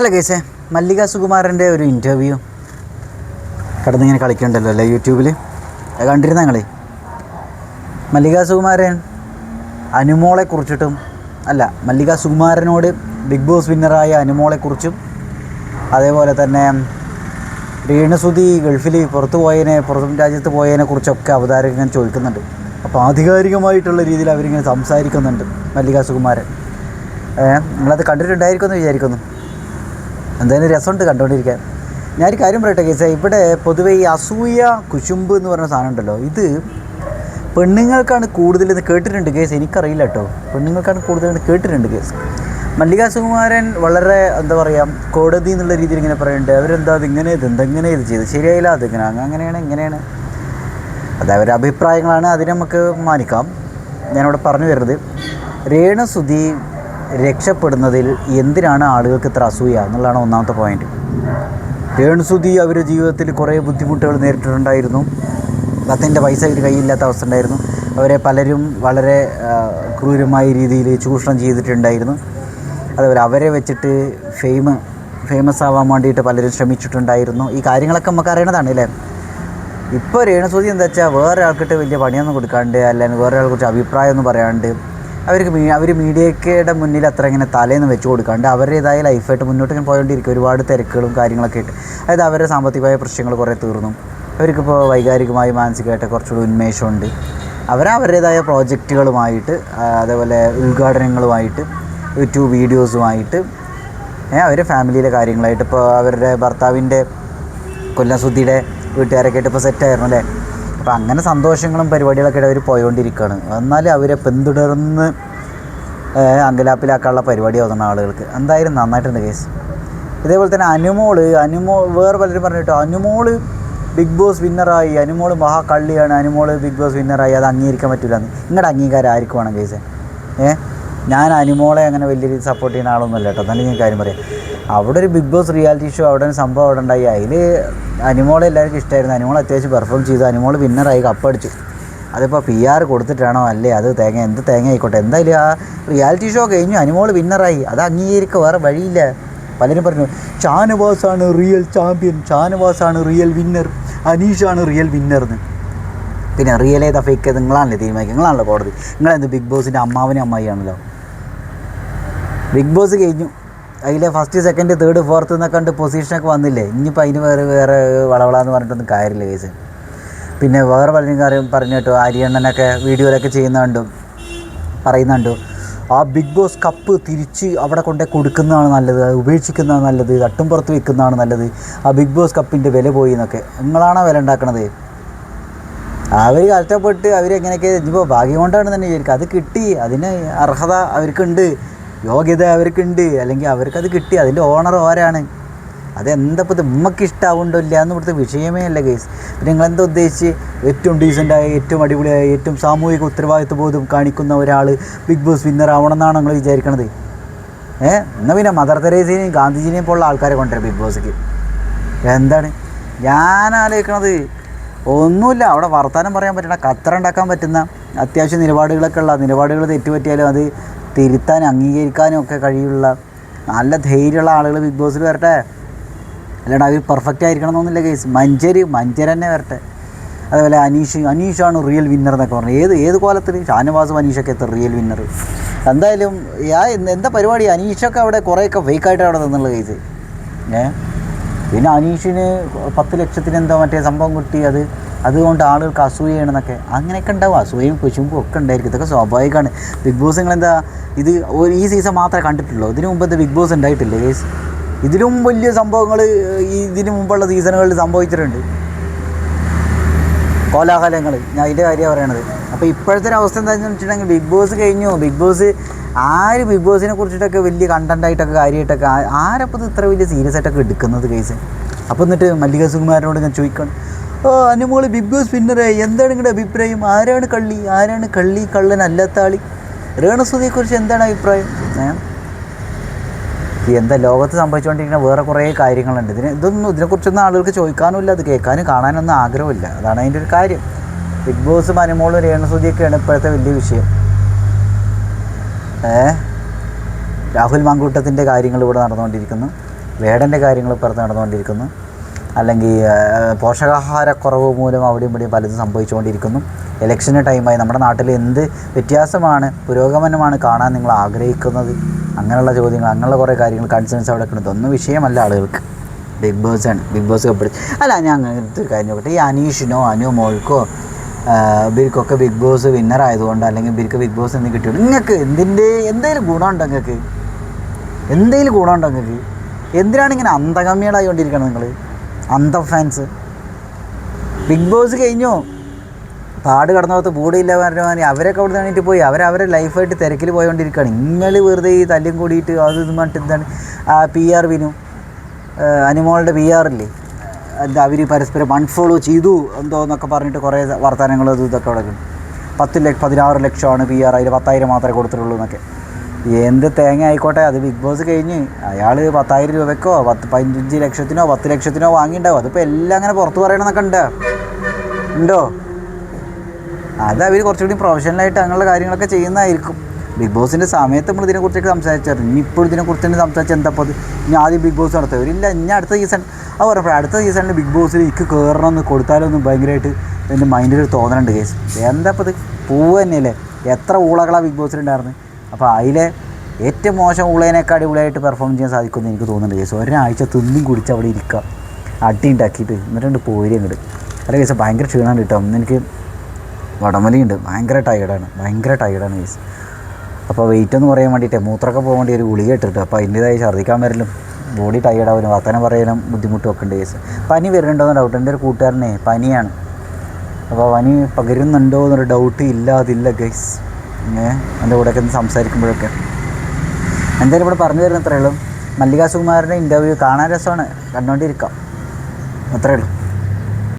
Hello കേസേ മല്ലിക സുകുമാരന്റെ ഒരു interview കിടന്നിങ്ങനെ കളിക്കണ്ടല്ലോ അല്ലേ യൂട്യൂബിൽ കണ്ടിരുന്ന ഞങ്ങൾ മല്ലിക സുകുമാരൻ അനുമോളെ കുറിച്ചിട്ടും അല്ല മല്ലിക സുകുമാരനോട് ബിഗ് ബോസ് വിന്നറായ അനുമോളെ കുറിച്ചും അതേപോലെ തന്നെ രേണുസുതി ഗൾഫിൽ പുറത്ത് പോയതിനെ പുറം രാജ്യത്ത് പോയതിനെ കുറിച്ചൊക്കെ അവതാരകൻ ചോദിക്കുന്നുണ്ട്. അപ്പോൾ ആധികാരികമായിട്ടുള്ള രീതിയിൽ അവരിങ്ങനെ സംസാരിക്കുന്നുണ്ട് മല്ലിക സുകുമാരൻ. നിങ്ങളത് കണ്ടിട്ടുണ്ടായിരിക്കുമെന്ന് വിചാരിക്കുന്നു. എന്തായാലും രസമുണ്ട് കണ്ടുകൊണ്ടിരിക്കാൻ. ഞാനൊരു കാര്യം പറയട്ടെ കേസേ ഇവിടെ പൊതുവേ ഈ അസൂയ കുശുമ്പ് എന്ന് പറഞ്ഞ സാധനം ഉണ്ടല്ലോ ഇത് പെണ്ണുങ്ങൾക്കാണ് കൂടുതൽ ഇത് കേട്ടിട്ടുണ്ട് കേസ്. എനിക്കറിയില്ല കേട്ടോ. പെണ്ണുങ്ങൾക്കാണ് കൂടുതൽ കേട്ടിട്ടുണ്ട് കേസ്. മല്ലിക സുകുമാരൻ വളരെ എന്താ പറയുക കോടതി എന്നുള്ള രീതിയിൽ ഇങ്ങനെ പറയുന്നുണ്ട്. അവരെന്താ അത് ഇങ്ങനെ ഇത് എന്തെങ്ങനെ ഇത് ചെയ്ത് ശരിയായില്ല അതിങ്ങനെ അങ്ങനെയാണ് ഇങ്ങനെയാണ്. അത് അവരുടെ അഭിപ്രായങ്ങളാണ് അതിനെ നമുക്ക് മാനിക്കാം. ഞാനിവിടെ പറഞ്ഞു വരുന്നത് രേണുസുതി രക്ഷപ്പെടുന്നതിൽ എന്തിനാണ് ആളുകൾക്ക് ഇത്ര അസൂയ? എന്നുള്ളതാണ് ഒന്നാമത്തെ പോയിന്റ് രേണുസുതി അവരുടെ ജീവിതത്തിൽ കുറേ ബുദ്ധിമുട്ടുകൾ നേരിട്ടിട്ടുണ്ടായിരുന്നു. പത്തിന്റെ പൈസ ഒരു കയ്യില്ലാത്ത അവസ്ഥ ഉണ്ടായിരുന്നു. അവരെ പലരും വളരെ ക്രൂരമായ രീതിയിൽ ചൂഷണം ചെയ്തിട്ടുണ്ടായിരുന്നു. അതുപോലെ അവരെ വെച്ചിട്ട് ഫെയിം ഫേമസ് ആവാൻ വേണ്ടിയിട്ട് പലരും ശ്രമിച്ചിട്ടുണ്ടായിരുന്നു. ഈ കാര്യങ്ങളൊക്കെ നമുക്ക് അറിയണതാണ് അല്ലേ? ഇപ്പോൾ രേണുസൂതി എന്താ വെച്ചാൽ വേറെ ആൾക്കിട്ട് വലിയ പണിയൊന്നും കൊടുക്കാണ്ട് അല്ലെങ്കിൽ വേറെ ആളെ കുറിച്ച് അഭിപ്രായമൊന്നും പറയാണ്ട് അവർക്ക് അവർ മീഡിയയുടെ മുന്നിൽ അത്ര ഇങ്ങനെ തലേന്ന് വെച്ച് കൊടുക്കാണ്ട് അവരുടേതായ ലൈഫായിട്ട് മുന്നോട്ട് ഇങ്ങനെ പോയോണ്ടിരിക്കും. ഒരുപാട് തിരക്കുകളും കാര്യങ്ങളൊക്കെ ആയിട്ട് അതായത് അവരുടെ സാമ്പത്തികമായ പ്രശ്നങ്ങൾ കുറേ തീർന്നു. അവർക്കിപ്പോൾ വൈകാരികമായി മാനസികമായിട്ട് കുറച്ചുകൂടി ഉന്മേഷമുണ്ട്. അവർ അവരുടേതായ പ്രോജക്റ്റുകളുമായിട്ട് അതേപോലെ ഉദ്ഘാടനങ്ങളുമായിട്ട് യൂട്യൂബ് വീഡിയോസുമായിട്ട് അവരുടെ ഫാമിലിയിലെ കാര്യങ്ങളായിട്ട്. ഇപ്പോൾ അവരുടെ ഭർത്താവിന്റെ കൊല്ലം സുദ്ധിയുടെ വീട്ടുകാരൊക്കെ ആയിട്ട് ഇപ്പോൾ സെറ്റായിരുന്നു അല്ലേ? അപ്പോൾ അങ്ങനെ സന്തോഷങ്ങളും പരിപാടികളൊക്കെ ഇടവർ അവർ പോയോണ്ടിരിക്കുകയാണ് എന്നാലും അവരെ പിന്തുടർന്ന് അങ്കലാപ്പിലാക്കാനുള്ള പരിപാടി ആവുന്ന ആളുകൾക്ക്. എന്തായാലും നന്നായിട്ടുണ്ട് കേസ് ഇതേപോലെ തന്നെ അനുമോൾ അനുമോ വേറെ പലരും പറഞ്ഞിട്ടോ അനുമോൾ ബിഗ് ബോസ് വിന്നറായി അനുമോൾ മഹാ കള്ളിയാണ് അനുമോൾ ബിഗ് ബോസ് വിന്നറായി അത് അംഗീകരിക്കാൻ പറ്റില്ല നിങ്ങളുടെ അംഗീകാരം ആർക്കും വേണം കേസ് ഏഹ് ഞാൻ അനുമോളെ അങ്ങനെ വലിയ രീതിയിൽ സപ്പോർട്ട് ചെയ്യുന്ന ആളൊന്നുമല്ല കേട്ടോ. എന്നാലും ഞാൻ കാര്യം പറയാം. അവിടെ ഒരു ബിഗ് ബോസ് റിയാലിറ്റി ഷോ അവിടെ ഒരു സംഭവം അവിടെ ഉണ്ടായി. അതിൽ അനിമോളെ എല്ലാവർക്കും ഇഷ്ടമായിരുന്നു അനിമോൾ അത്യാവശ്യം പെർഫോം ചെയ്തു. അനിമോൾ വിന്നറായി കപ്പടിച്ചു അതിപ്പോൾ പി ആർ കൊടുത്തിട്ടാണോ? അല്ലേ? അത് തേങ്ങ എന്ത് തേങ്ങ ആയിക്കോട്ടെ. എന്തായാലും ആ റിയാലിറ്റി ഷോ കഴിഞ്ഞു. അനിമോൾ വിന്നറായി അത് അംഗീകരിക്കുക വേറെ വഴിയില്ല. പലരും പറഞ്ഞു ചാനുവാസാണ് റിയൽ ചാമ്പ്യൻ ചാനുവാസാണ് റിയൽ വിന്നർ അനീഷാണ് റിയൽ വിന്നർ എന്ന് പിന്നെ റിയൽ ഏതാ ഫേക്ക് നിങ്ങളാണല്ലേ തീരുമാനിക്കുക. നിങ്ങളാണല്ലോ കോടതി. നിങ്ങളെന്ത് ബിഗ് ബോസിന്റെ അമ്മാവനും അമ്മായിയാണല്ലോ ബിഗ് ബോസ് കഴിഞ്ഞു. അതിലെ ഫസ്റ്റ് സെക്കൻഡ് തേർഡ് ഫോർത്ത് എന്നൊക്കെ കണ്ട് പൊസിഷനൊക്കെ വന്നില്ലേ? ഇനിയിപ്പോൾ അതിന് വേറെ വേറെ വളവളാന്ന് പറഞ്ഞിട്ടൊന്നും കാര്യമില്ല കേസ് പിന്നെ വേറെ പലരും കാര്യം പറഞ്ഞു കേട്ടോ. ആര്യണ്ണനൊക്കെ വീഡിയോയിലൊക്കെ ചെയ്യുന്നുണ്ടും പറയുന്നുണ്ട് ആ ബിഗ് ബോസ് കപ്പ് തിരിച്ച് അവിടെ കൊണ്ടേ കൊടുക്കുന്നതാണ് നല്ലത്. ഉപേക്ഷിക്കുന്നതാണ് നല്ലത്. തട്ടും പുറത്ത് വെക്കുന്നതാണ് നല്ലത്. ആ ബിഗ് ബോസ് കപ്പിന്റെ വില പോയി എന്നൊക്കെ. നിങ്ങളാണോ വില ഉണ്ടാക്കണത്? അവർ കഷ്ടപ്പെട്ട് അവരെങ്ങനെയൊക്കെ ഇപ്പോൾ ഭാഗ്യം കൊണ്ടാണ് തന്നെ വിചാരിക്കുക. അത് കിട്ടി. അതിന് അർഹത അവർക്കുണ്ട്. യോഗ്യത അവർക്കുണ്ട്. അല്ലെങ്കിൽ അവർക്കത് കിട്ടി. അതിന്റെ ഓണർ ഓരാണ് അതെന്തപ്പോൾ ഇത് ഉമ്മക്ക് ഇഷ്ടമാവുണ്ടോ ഇല്ല എന്ന് ഇവിടുത്തെ വിഷയമേ അല്ല കേസ് പിന്നെ നിങ്ങളെന്താ ഉദ്ദേശിച്ച്? ഏറ്റവും ഡീസന്റായ ഏറ്റവും അടിപൊളിയായ ഏറ്റവും സാമൂഹിക ഉത്തരവാദിത്വ ബോധം കാണിക്കുന്ന ഒരാൾ ബിഗ് ബോസ് വിന്നർ ആവണം എന്നാണ് നിങ്ങൾ വിചാരിക്കണത്. ഏഹ് എന്നാൽ പിന്നെ മദർ തെരേസിനെയും ഗാന്ധിജിനെയും പോലുള്ള ആൾക്കാരെ കൊണ്ടുവരാം ബിഗ് ബോസിക്ക് എന്താണ്? ഞാൻ ആലോചിക്കണത് ഒന്നുമില്ല. അവിടെ വർത്തമാനം പറയാൻ പറ്റണ ഖത്തർ ഉണ്ടാക്കാൻ പറ്റുന്ന അത്യാവശ്യം നിലപാടുകളൊക്കെ ഉള്ള നിലപാടുകൾ തെറ്റുപറ്റിയാലും അത് തിരുത്താനും അംഗീകരിക്കാനും ഒക്കെ കഴിയുള്ള നല്ല ധൈര്യമുള്ള ആളുകൾ ബിഗ് ബോസിൽ വരട്ടെ. അല്ലാണ്ട് അവർ പെർഫെക്റ്റ് ആയിരിക്കണം എന്നൊന്നുമില്ല കേസ് മഞ്ചര് മഞ്ചര് തന്നെ വരട്ടെ. അതുപോലെ അനീഷ് അനീഷാണ് റിയൽ വിന്നർ എന്നൊക്കെ പറഞ്ഞു. ഏത് ഏത് കോലത്തിൽ ഷാനവാസും അനീഷൊക്കെ എത്ര റിയൽ വിന്നർ എന്തായാലും ആ എന്താ പരിപാടി? അനീഷൊക്കെ അവിടെ കുറേയൊക്കെ ഫേക്കായിട്ട് അവിടെ നിന്നുള്ള കേസ് ഏ? പിന്നെ അനീഷിന് പത്ത് ലക്ഷത്തിന് എന്തോ മറ്റേ സംഭവം കിട്ടി. അത് അതുകൊണ്ട് ആളുകൾക്ക് അസൂയയാണെന്നൊക്കെ അങ്ങനെയൊക്കെ ഉണ്ടാവും. അസൂയയും കുശുമ്പും ഒക്കെ ഉണ്ടായിരിക്കും. ഇതൊക്കെ സ്വാഭാവികമാണ്. ബിഗ് ബോസ് നിങ്ങളെന്താ ഇത് ഒരു ഈ സീസൺ മാത്രമേ കണ്ടിട്ടുള്ളൂ. ഇതിനു മുമ്പ് ബിഗ് ബോസ് ഉണ്ടായിട്ടില്ല കേസ് ഇതിലും വലിയ സംഭവങ്ങൾ ഇതിന് മുമ്പുള്ള സീസണുകളിൽ സംഭവിച്ചിട്ടുണ്ട്. കോലാഹലങ്ങൾ ഞാൻ അതിന്റെ കാര്യമാണ് പറയണത്. അപ്പോൾ ഇപ്പോഴത്തെ ഒരു അവസ്ഥ എന്താണെന്ന് വെച്ചിട്ടുണ്ടെങ്കിൽ ബിഗ് ബോസ് കഴിഞ്ഞു. ബിഗ് ബോസ് ആര് ബിഗ് ബോസിനെ കുറിച്ചിട്ടൊക്കെ വലിയ കണ്ടന്റായിട്ടൊക്കെ കാര്യമായിട്ടൊക്കെ ആരപ്പോൾ ഇത് ഇത്ര വലിയ സീരിയസ് ആയിട്ടൊക്കെ എടുക്കുന്നത് കേസ് അപ്പോൾ എന്നിട്ട് മല്ലിക സുകുമാരനോട് ഞാൻ ചോദിക്കണം. ഓ അനുമോൾ ബിഗ് ബോസ് വിന്നറെ എന്താണ് നിങ്ങളുടെ അഭിപ്രായം? ആരാണ് കള്ളി? ആരാണ് കള്ളി കള്ളൻ അല്ലാത്താളി രേണസുതിയെക്കുറിച്ച് എന്താണ് അഭിപ്രായം? എന്താ ലോകത്ത് സംഭവിച്ചുകൊണ്ടിരിക്കുന്ന വേറെ കുറേ കാര്യങ്ങളുണ്ട്. ഇതിന് ഇതൊന്നും ഇതിനെക്കുറിച്ചൊന്നും ആളുകൾക്ക് ചോദിക്കാനുമില്ല അത് കേൾക്കാനും കാണാനൊന്നും ആഗ്രഹമില്ല. അതാണ് അതിന്റെ ഒരു കാര്യം. ബിഗ് ബോസും അനുമോളും രേണസുതിയൊക്കെയാണ് ഇപ്പോഴത്തെ വലിയ വിഷയം. ഏ? രാഹുൽ മാങ്കൂട്ടത്തിന്റെ കാര്യങ്ങൾ ഇവിടെ നടന്നുകൊണ്ടിരിക്കുന്നു. വേടന്റെ കാര്യങ്ങൾ ഇപ്പുറത്ത് നടന്നുകൊണ്ടിരിക്കുന്നു. അല്ലെങ്കിൽ പോഷകാഹാരക്കുറവ് മൂലം അവിടെയും ഇവിടെയും പലതും സംഭവിച്ചുകൊണ്ടിരിക്കുന്നു. ഇലക്ഷന് ടൈമായി നമ്മുടെ നാട്ടിൽ എന്ത് വ്യത്യാസമാണ് പുരോഗമനമാണ് കാണാൻ നിങ്ങൾ ആഗ്രഹിക്കുന്നത്? അങ്ങനെയുള്ള ചോദ്യങ്ങൾ അങ്ങനെയുള്ള കുറേ കാര്യങ്ങൾ കൺസേൺസ് അവിടെ കിട്ടുന്നത് ഒന്നും വിഷയമല്ല ആളുകൾക്ക്. ബിഗ് ബോസ് ആണ്. ബിഗ് ബോസ് കപ്പെടുത്തി അല്ല ഞാൻ അങ്ങനത്തെ ഒരു കാര്യം നോക്കട്ടെ. ഈ അനീഷിനോ അനു മോൾക്കോ ഇവർക്കൊക്കെ ബിഗ് ബോസ് വിന്നർ ആയതുകൊണ്ട് അല്ലെങ്കിൽ ഇവർക്ക് ബിഗ് ബോസ് എന്ന് കിട്ടിയുള്ളൂ നിങ്ങൾക്ക് എന്തിന്റെ എന്തെങ്കിലും ഗുണമുണ്ടോ നിങ്ങൾക്ക് എന്തെങ്കിലും ഗുണമുണ്ടോ നിങ്ങൾക്ക് എന്തിനാണ് ഇങ്ങനെ അന്തഗമ്യകളായിക്കൊണ്ടിരിക്കണം നിങ്ങൾ അന്ത ഫാൻസ് ബിഗ് ബോസ് കഴിഞ്ഞു. പാട് കടന്നോത്ത് ബോഡിയില്ല പറഞ്ഞ അവരൊക്കെ അവിടെ നിന്നിട്ട് പോയി. അവരവരെ ലൈഫായിട്ട് തിരക്കിൽ പോയോണ്ടിരിക്കുകയാണ് നിങ്ങൾ വെറുതെ ഈ തല്ലും കൂടിയിട്ട് അത് ഇത് പറഞ്ഞിട്ട് എന്താണ്? ആ പി ആർ വിനു. അനിമോളുടെ പി ആർ ഇല്ലേ? എന്താ അവർ പരസ്പരം അൺഫോളോ ചെയ്തു എന്തോ എന്നൊക്കെ പറഞ്ഞിട്ട് കുറേ വർത്തമാനങ്ങൾ അതും ഇതൊക്കെ അവിടെ. പത്ത് ലക്ഷം പതിനാറ് ലക്ഷമാണ് പി ആർ അതിൽ പത്തായിരം മാത്രമേ കൊടുത്തിട്ടുള്ളൂ എന്നൊക്കെ. എന്ത് തേങ്ങ ആയിക്കോട്ടെ അത് ബിഗ് ബോസ് കഴിഞ്ഞ് അയാൾ പത്തായിരം രൂപയ്ക്കോ പത്ത് പതിനഞ്ച് ലക്ഷത്തിനോ പത്ത് ലക്ഷത്തിനോ വാങ്ങിയിട്ടുണ്ടാവും. അതിപ്പോൾ എല്ലാം അങ്ങനെ പുറത്ത് പറയണമെന്നൊക്കെ ഉണ്ട്. ഉണ്ടോ? അത് അവർ കുറച്ചുകൂടി പ്രൊഫഷണലായിട്ട് അങ്ങനെയുള്ള കാര്യങ്ങളൊക്കെ ചെയ്യുന്നതായിരിക്കും. ബിഗ് ബോസിന്റെ സമയത്ത് നമ്മൾ ഇതിനെക്കുറിച്ചൊക്കെ സംസാരിച്ചായിരുന്നു. ഇനി ഇപ്പോൾ ഇതിനെക്കുറിച്ച് തന്നെ സംസാരിച്ച് എന്താ അത്? ഇനി ആദ്യം ബിഗ് ബോസ് നടത്തുക. ഇല്ല ഇനി അടുത്ത സീസൺ അത് പറഞ്ഞപ്പോൾ അടുത്ത സീസണിൽ ബിഗ് ബോസിൽ എനിക്ക് കയറണമെന്ന് കൊടുത്താലൊന്നും ഭയങ്കരമായിട്ട് എന്റെ മൈൻഡിൽ ഒരു തോന്നലുണ്ട് കേസ് എന്താ അപ്പോൾ ഇത്? പൂവ് തന്നെയല്ലേ? എത്ര ഊളകളാണ് ബിഗ് ബോസിലുണ്ടായിരുന്നു അപ്പോൾ അതിലെ ഏറ്റവും മോശം ഉള്ളതിനേക്കാൾ അടിപൊളിയായിട്ട് പെർഫോം ചെയ്യാൻ സാധിക്കുമെന്ന് എനിക്ക് തോന്നുന്നുണ്ട് കേസ്. ഒരാഴ്ച തിന്നും കുടിച്ച് അവിടെ ഇരിക്കുക. അടി ഉണ്ടാക്കിയിട്ട് എന്നിട്ടുണ്ട് പോരി അങ്ങോട്ട് അല്ല കേസ് ഭയങ്കര ക്ഷീണമാണ് കേട്ടോ. അന്ന് എനിക്ക് വടമലിയുണ്ട് ഭയങ്കര ടയേർഡാണ് ഭയങ്കര ടയേർഡാണ് കേസ്. അപ്പോൾ വെയിറ്റ് ഒന്ന് കുറയാൻ വേണ്ടിയിട്ട് മൂത്രമൊക്കെ പോകാൻ വേണ്ടി ഒരു ഗുളിക ഇട്ടിട്ട് അപ്പോൾ അതിന്റെതായി ഛർദ്ദിക്കാൻ വരലും ബോഡി ടയേർഡാവും വർത്തനം പറയാനും ബുദ്ധിമുട്ടും ഉണ്ട് കേസ്. പനി വരുന്നുണ്ടോയെന്ന് ഡൗട്ട് എന്റെ ഒരു കൂട്ടുകാരനെ പനിയാണ്. അപ്പോൾ പനി പകരുന്നുണ്ടോ എന്നൊരു ഡൗട്ട് ഇല്ല അതില്ല ഗൈസ് എന്റെ കൂടെയൊക്കെ ഒന്ന് സംസാരിക്കുമ്പോഴൊക്കെ. എന്തായാലും ഇവിടെ പറഞ്ഞു തരുന്ന അത്രയേ ഉള്ളൂ. മല്ലിക ഇന്റർവ്യൂ കാണാൻ രസമാണ്. കണ്ടുകൊണ്ടിരിക്കാം അത്രയേ ഉള്ളൂ.